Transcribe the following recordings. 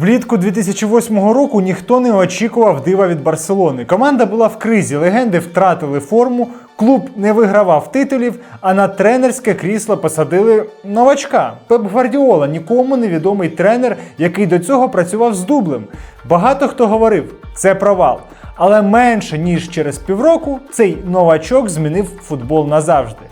Влітку 2008 року ніхто не очікував дива від Барселони. Команда була в кризі, легенди втратили форму, клуб не вигравав титулів, а на тренерське крісло посадили новачка. Пеп Гвардіола, нікому невідомий тренер, який до цього працював з дублем. Багато хто говорив, це провал. Але менше ніж через півроку цей новачок змінив футбол назавжди.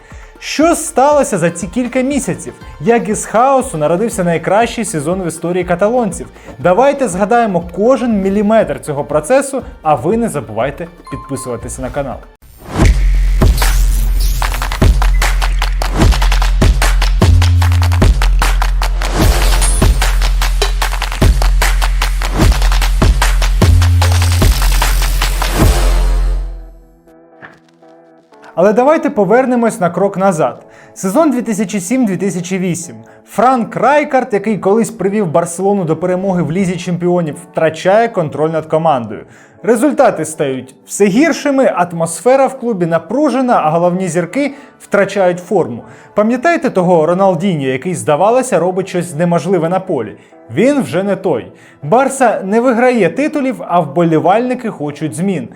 Що сталося за ці кілька місяців? Як із хаосу народився найкращий сезон в історії каталонців? Давайте згадаємо кожен міліметр цього процесу, а ви не забувайте підписуватися на канал. Але давайте повернемось на крок назад. Сезон 2007-2008. Франк Райкард, який колись привів Барселону до перемоги в Лізі Чемпіонів, втрачає контроль над командою. Результати стають все гіршими, атмосфера в клубі напружена, а головні зірки втрачають форму. Пам'ятаєте того Роналдіньо, який, здавалося, робить щось неможливе на полі? Він вже не той. Барса не виграє титулів, а вболівальники хочуть змін.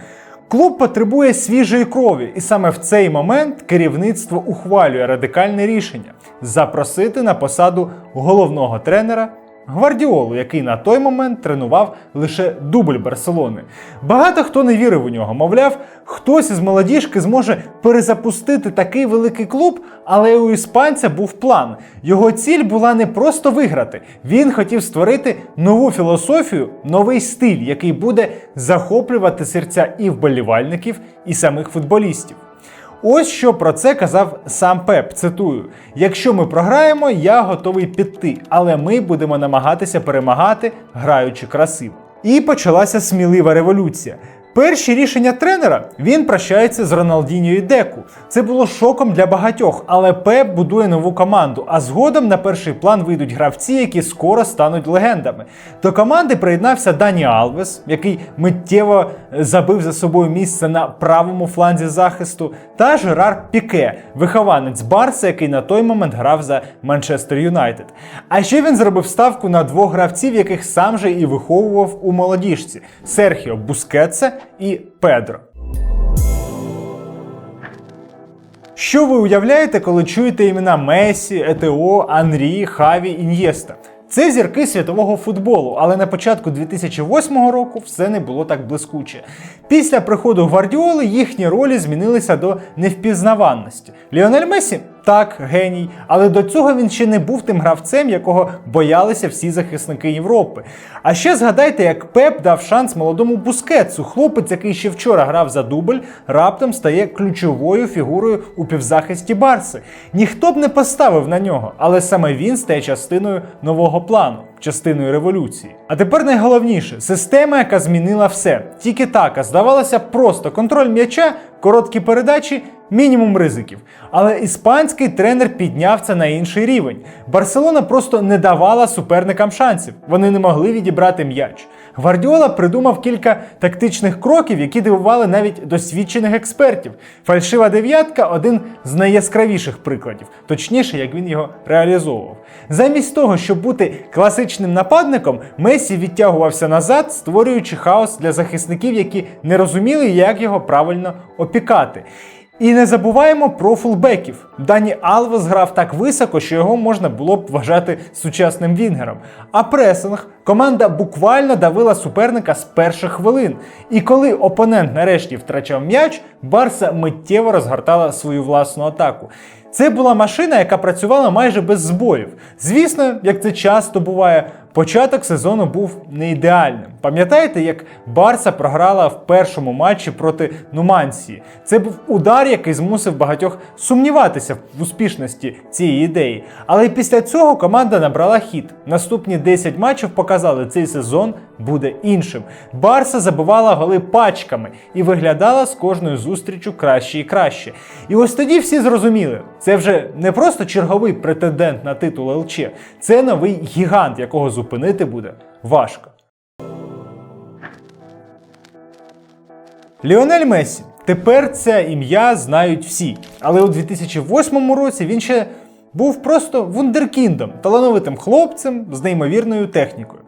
Клуб потребує свіжої крові, і саме в цей момент керівництво ухвалює радикальне рішення запросити на посаду головного тренера Гвардіолу, який на той момент тренував лише дубль Барселони. Багато хто не вірив у нього, мовляв, хтось із молодіжки зможе перезапустити такий великий клуб, але у іспанця був план. Його ціль була не просто виграти. Він хотів створити нову філософію, новий стиль, який буде захоплювати серця і вболівальників, і самих футболістів. Ось що про це казав сам Пеп. Цитую: якщо ми програємо, я готовий піти, але ми будемо намагатися перемагати, граючи красиво. І почалася смілива революція. Перші рішення тренера він прощається з Роналдіньо і Деку. Це було шоком для багатьох, але Пеп будує нову команду. А згодом на перший план вийдуть гравці, які скоро стануть легендами. До команди приєднався Дані Алвес, який миттєво забив за собою місце на правому фланзі захисту, та Жерар Піке, вихованець Барса, який на той момент грав за Манчестер Юнайтед. А ще він зробив ставку на двох гравців, яких сам же і виховував у молодіжці: Серхіо Бускетса і Педро. Що ви уявляєте, коли чуєте імена Месі, Етео, Анрі, Хаві, Ін'єста? Це зірки світового футболу, але на початку 2008 року все не було так блискуче. Після приходу Гвардіоли їхні ролі змінилися до невпізнаванності. Ліонель Месі так, геній, але до цього він ще не був тим гравцем, якого боялися всі захисники Європи. А ще згадайте, як Пеп дав шанс молодому Бускетсу. Хлопець, який ще вчора грав за дубль, раптом стає ключовою фігурою у півзахисті Барси. Ніхто б не поставив на нього, але саме він стає частиною нового плану, частиною революції. А тепер найголовніше система, яка змінила все. Тільки така здавалося просто контроль м'яча, короткі передачі. Мінімум ризиків. Але іспанський тренер підняв це на інший рівень. Барселона просто не давала суперникам шансів. Вони не могли відібрати м'яч. Гвардіола придумав кілька тактичних кроків, які дивували навіть досвідчених експертів. Фальшива дев'ятка один з найяскравіших прикладів, точніше, як він його реалізовував. Замість того, щоб бути класичним нападником, Месі відтягувався назад, створюючи хаос для захисників, які не розуміли, як його правильно опікати. І не забуваємо про фулбеків. Дані Алвес грав так високо, що його можна було б вважати сучасним вінгером. А пресинг команда буквально давила суперника з перших хвилин. І коли опонент нарешті втрачав м'яч, Барса миттєво розгортала свою власну атаку. Це була машина, яка працювала майже без збоїв. Звісно, як це часто буває, початок сезону був не ідеальним. Пам'ятаєте, як Барса програла в першому матчі проти Нумансії? Це був удар, який змусив багатьох сумніватися в успішності цієї ідеї. Але після цього команда набрала хід. Наступні 10 матчів показали, цей сезон буде іншим. Барса забивала голи пачками і виглядала з кожною зустрічю краще і краще. І ось тоді всі зрозуміли, це вже не просто черговий претендент на титул ЛЧ, це новий гігант, якого зупинити буде важко. Ліонель Месі. Тепер це ім'я знають всі. Але у 2008 році він ще був просто вундеркіндом, талановитим хлопцем з неймовірною технікою.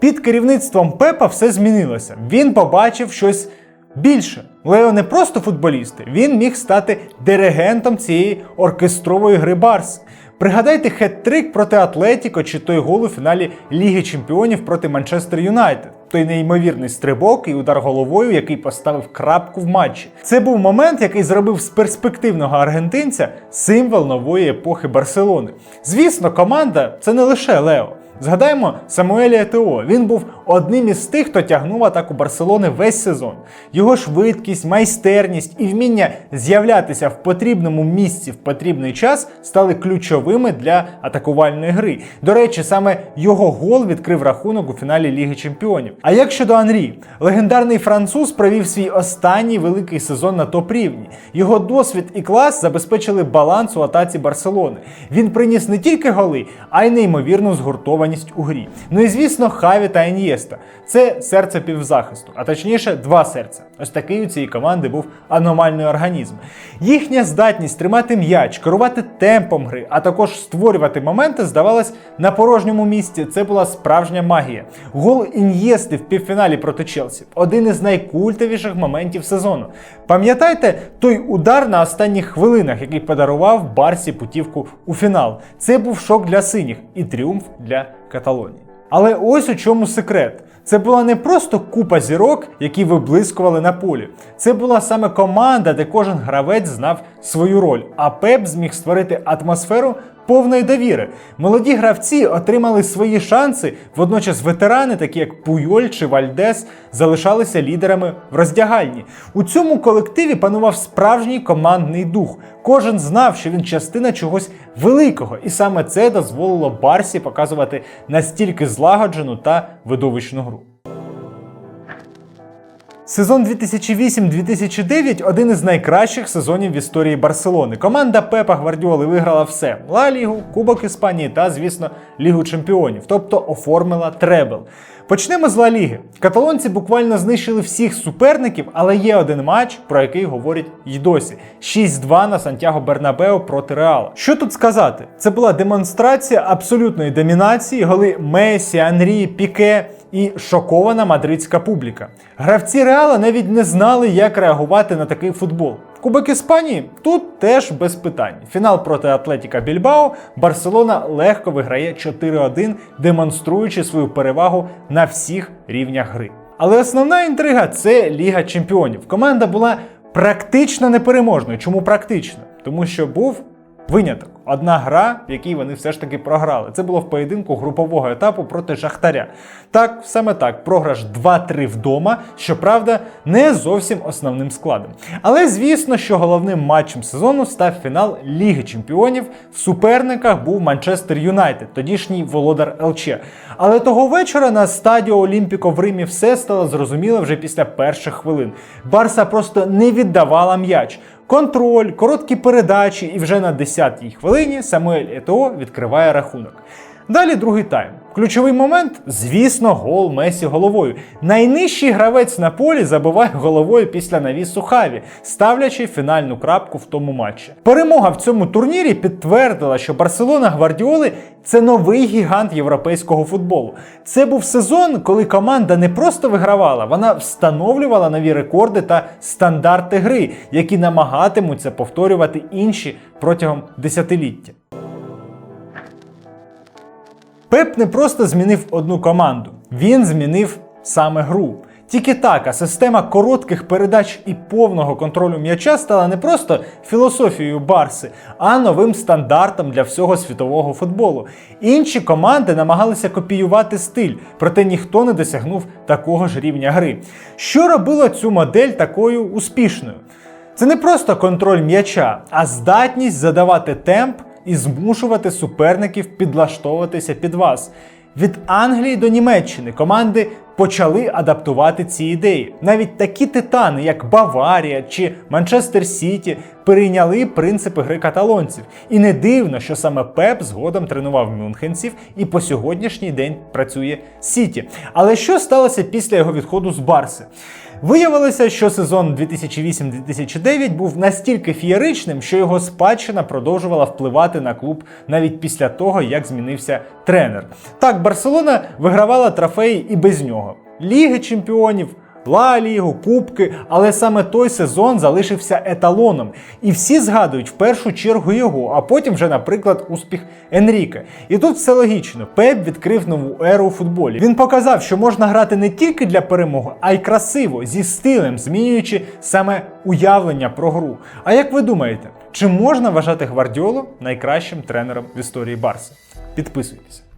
Під керівництвом Пепа все змінилося. Він побачив щось більше. Лео не просто футболіст, він міг стати диригентом цієї оркестрової гри Барс. Пригадайте хет-трик проти Атлетіко чи той гол у фіналі Ліги Чемпіонів проти Манчестер Юнайтед. Той неймовірний стрибок і удар головою, який поставив крапку в матчі. Це був момент, який зробив з перспективного аргентинця символ нової епохи Барселони. Звісно, команда це не лише Лео. Згадаємо Самуелі Етео. Він був одним із тих, хто тягнув атаку Барселони весь сезон. Його швидкість, майстерність і вміння з'являтися в потрібному місці в потрібний час стали ключовими для атакувальної гри. До речі, саме його гол відкрив рахунок у фіналі Ліги Чемпіонів. А як щодо Анрі, легендарний француз провів свій останній великий сезон на топ-рівні. Його досвід і клас забезпечили баланс у атаці Барселони. Він приніс не тільки голи, а й неймовірну згуртованість у грі. Ну і звісно, Хаві та Ін'єста. Це серце півзахисту, а точніше, два серця. Ось такий у цієї команди був аномальний організм. Їхня здатність тримати м'яч, керувати темпом гри, а також створювати моменти, здавалось, на порожньому місці. Це була справжня магія. Гол Ін'єсти в півфіналі проти Челсі один із найкультовіших моментів сезону. Пам'ятаєте той удар на останніх хвилинах, який подарував Барсі путівку у фінал? Це був шок для синіх і тріумф для Каталонії. Але ось у чому секрет. Це була не просто купа зірок, які виблискували на полі. Це була саме команда, де кожен гравець знав свою роль. А Пеп зміг створити атмосферу повної довіри. Молоді гравці отримали свої шанси. Водночас ветерани, такі як Пуйоль чи Вальдес, залишалися лідерами в роздягальні. У цьому колективі панував справжній командний дух. Кожен знав, що він частина чогось великого, і саме це дозволило Барсі показувати настільки злагоджену та видовищну гру. Сезон 2008-2009 один із найкращих сезонів в історії Барселони. Команда Пепа Гвардіоли виграла все: Ла Лігу, Кубок Іспанії та, звісно, Лігу Чемпіонів, тобто оформила требл. Почнемо з Ла Ліги. Каталонці буквально знищили всіх суперників, але є один матч, про який говорять й досі: 6-2 на Сантьяго Бернабео проти Реала. Що тут сказати? Це була демонстрація абсолютної домінації, голи Месі, Анрі, Піке і шокована мадридська публіка. Гравці Реала навіть не знали, як реагувати на такий футбол. Кубок Іспанії тут теж без питань. Фінал проти Атлетіка Більбао Барселона легко виграє 4-1, демонструючи свою перевагу на всіх рівнях гри. Але основна інтрига це Ліга Чемпіонів. Команда була практично непереможною. Чому практично? Тому що був виняток. Одна гра, в якій вони все ж таки програли. Це було в поєдинку групового етапу проти Шахтаря. Так, саме так, програш 2-3 вдома, щоправда, не зовсім основним складом. Але звісно, що головним матчем сезону став фінал Ліги Чемпіонів. В суперниках був Манчестер Юнайтед, тодішній володар ЛЧ. Але того вечора на стадіо Олімпіко в Римі все стало зрозуміло вже після перших хвилин. Барса просто не віддавала м'яч. Контроль, короткі передачі, і вже на 10-й хвилині Самуель Етоо відкриває рахунок. Далі другий тайм. Ключовий момент, звісно, гол Месі головою. Найнижчий гравець на полі забиває головою після навісу Хаві, ставлячи фінальну крапку в тому матчі. Перемога в цьому турнірі підтвердила, що Барселона Гвардіоли це новий гігант європейського футболу. Це був сезон, коли команда не просто вигравала, вона встановлювала нові рекорди та стандарти гри, які намагатимуться повторювати інші протягом десятиліття. Пеп не просто змінив одну команду, він змінив саме гру. Тільки така система коротких передач і повного контролю м'яча стала не просто філософією Барси, а новим стандартом для всього світового футболу. Інші команди намагалися копіювати стиль, проте ніхто не досягнув такого ж рівня гри. Що робило цю модель такою успішною? Це не просто контроль м'яча, а здатність задавати темп і змушувати суперників підлаштовуватися під вас. Від Англії до Німеччини команди почали адаптувати ці ідеї. Навіть такі титани, як Баварія чи Манчестер Сіті, перейняли принципи гри каталонців. І не дивно, що саме Пеп згодом тренував мюнхенців і по сьогоднішній день працює Сіті. Але що сталося після його відходу з Барси? Виявилося, що сезон 2008-2009 був настільки фієричним, що його спадщина продовжувала впливати на клуб навіть після того, як змінився тренер. Так, Барселона вигравала трофеї і без нього. Ліги чемпіонів. Ла Лігу, Кубки, але саме той сезон залишився еталоном. І всі згадують в першу чергу його, а потім вже, наприклад, успіх Енріке. І тут все логічно. Пеп відкрив нову еру у футболі. Він показав, що можна грати не тільки для перемоги, а й красиво, зі стилем, змінюючи саме уявлення про гру. А як ви думаєте, чи можна вважати Гвардіолу найкращим тренером в історії Барси? Підписуйтесь.